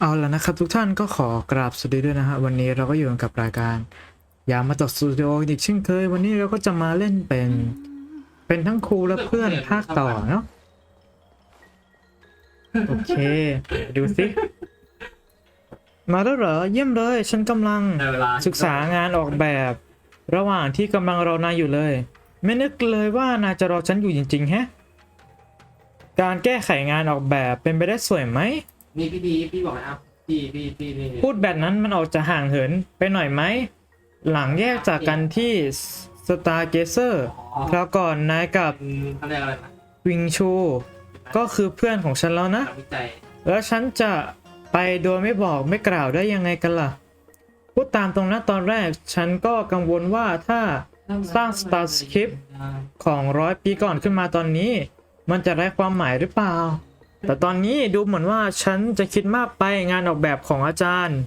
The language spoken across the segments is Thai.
เอาละนะครับทุกท่านก็ขอกราบสวัสดีด้วยนะฮะวันนี้เราก็อยู่กับรายการยามาตกสตูดิโออีกเช่นเคย วันนี้เราก็จะมาเล่นเป็น เป็นทั้งครูและเพื่อนภาคต่อเนาะโอเค ดูสิมาแล้วเหรอเยี่ยมเลย ฉันกำลังศึกษางานออกแบบ ระหว่างที่กำลังรอนายอยู่เลย ไม่นึกเลยว่านายจะรอฉันอยู่จริงๆแฮะการแก้ไขงานออกแบบเป็นไปได้สวยไหม นี่พี่ดีพี่บอกนะครับพี่พี่พี่นี่พูดแบบนั้นมันออกจะห่างเหินไปหน่อยไหม หลังแยกจากกันที่สตาร์เกเซอร์อ๋อคราวก่อนนายกับเป็นเขาเรียกอะไรนะวิงชู ก็คือเพื่อนของฉันแล้วนะนักวิจัยแล้วฉันจะไปโดยไม่บอกไม่กล่าวได้ยังไงกันล่ะ พูดตามตรงนะตอนแรก ฉันก็กังวลว่าถ้าสร้าง Starscape ของร้อยปีก่อนขึ้นมาตอนนี้ มันจะไร้ความหมายหรือเปล่า แต่ตอนนี้ดูเหมือนว่าฉันจะคิดมากไปงานออกแบบของอาจารย์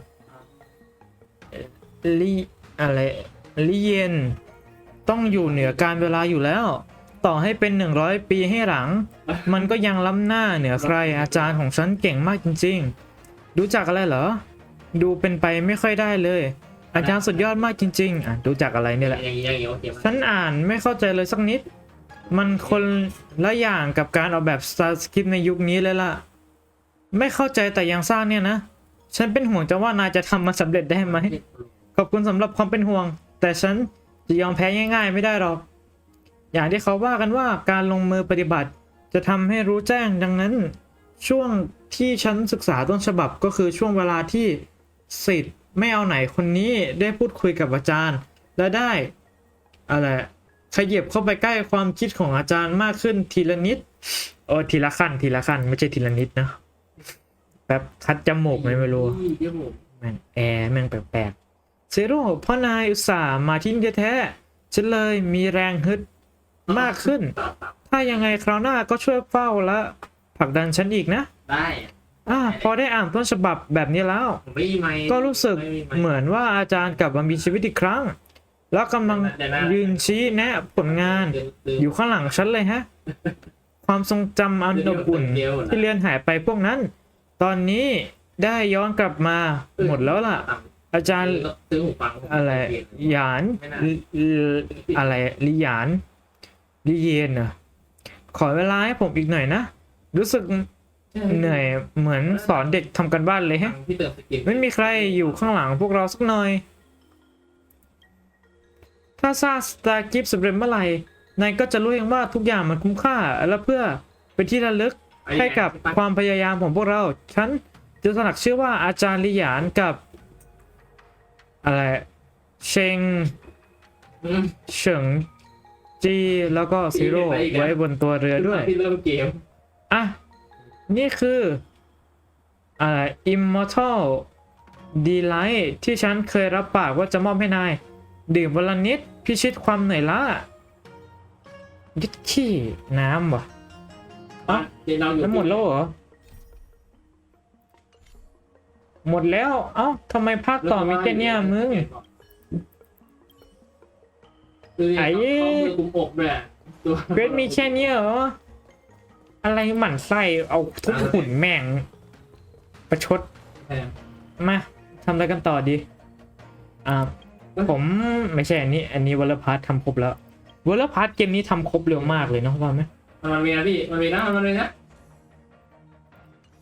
ลีอะไรลีเยนต้องอยู่เหนือการเวลาอยู่แล้ว ต่อให้เป็น100ปีให้หลัง มันก็ยังล้ำหน้าเหนือใครอาจารย์ของฉันเก่งมากจริง ๆ รู้จักอะไรเหรอ ดูเป็นไปไม่ค่อยได้เลย อาจารย์สุดยอดมากจริง ๆ อะรู้จักอะไรเนี่ยแหละ อย่างนี้อย่างนี้โอเคไหมฉันอ่านไม่เข้าใจเลยสักนิด มันคนละอย่างกับการออกแบบ Star s c r i p t ในยุคนี้เลยล่ะ ไม่เข้าใจแต่ยังสร้างเนี่ยนะ ฉันเป็นห่วงจะว่านายจะทำมันสำเร็จได้ไหม ขอบคุณสำหรับความเป็นห่วง แต่ฉันจะยอมแพ้ง่าย ๆ ไม่ได้หรอก อย่างที่เขาว่ากันว่าการลงมือปฏิบัติจะทำให้รู้แจ้งดังนั้น ช่วงที่ฉันศึกษาต้นฉบับก็คือช่วงเวลาที่สิทธิ์ไม่เอาไหนคนนี้ได้พูดคุยกับอาจารย์ และได้อะไร ขยับเข้าไปใกล้ความคิดของอาจารย์มากขึ้นทีละนิดโอ้ทีละขั้น ทีละขั้น ไม่ใช่ทีละนิดนะแบบคัดจมูกไหมไม่รู้นี่เดี๋ยวผมแม่งแอร์แม่งแปลกๆเซโร่พ่อนายอุตส่าห์มาที่นี่แท้ๆฉันเลยมีแรงฮึดมากขึ้น ถ้ายังไงคราวหน้าก็ช่วยเฝ้าและผลักดันฉันอีกนะ ได้อ่าพอได้อ่านต้นฉบับแบบนี้แล้วผมไม่มีไมค์ก็รู้สึกไไค์เหมือนว่าอาจารย์กลับมามีชีวิตอีกครั้ง แล้วกำลังเดี๋ยวนะยืนชี้แนะผลงานเดี๋ยวเดี๋วอยู่ข้างหลังฉันเลยฮะ ความทรงจำอันอบอุ่นเดี๋ยวนะที่เลือนหายไปพวกนั้น ตอนนี้ได้ย้อนกลับมาหมดแล้วล่ะ อาจารย์ซื้อหูฟังผมอะไรเปลี่ยนหยานลิลิอะไรลิหยานลิเยนเหรอขอเวลาให้ผมอีกหน่อยนะ รู้สึกเหนื่อยเหมือนสอนเด็กทำกันบ้านเลยฮะพี่เติมสกินไม่มีใครอยู่ข้างหลังพวกเราสักหน่อย ถ้าสร้างสตาร์กิฟสำเร็จเมื่อไหร่นายก็จะรู้เองว่าทุกอย่างมันคุ้มค่า และเพื่อเป็นที่ระลึกให้กับความพยายามของพวกเรา ฉันจะสลักชื่อว่าอาจารย์ลิหยานกับ อะไร เชงอืมเฉิงจีแล้วก็ซีโร่ไปอีกแล้วไว้บนตัวเรือด้วยพี่เริ่มเกมอะ นี่คืออ่า Immortal Delight ที่ฉันเคยรับปากว่าจะมอบให้นาย ดื่มวันละนิดพิชิตความเหนื่อยล้ายึดขี้น้ำวะอะเดี๋ยวเราอยู่แล้วหมดแล้วเหรอ หมดแล้ว เอ้าทำไมภาคต่อมีแค่เนี้ยมึงไอ้ไอ้ข้อมือกุมอกด้วยตัวเกรดมีแค่เนี้ยเหรอ อะไรหมั่นไส้เอาทุกหุ่นแม่ง ประชดเออมาทำอะไรกันต่อดี อ่า ผมไม่ใช่อันนี้ อันนี้วอลพาร์ททำครบแล้ววอลพาร์ทเกมนี้ทำครบเร็วมากเลยเนาะว่าไหมมันมีนะพี่ มันมีนะ มันมีนะ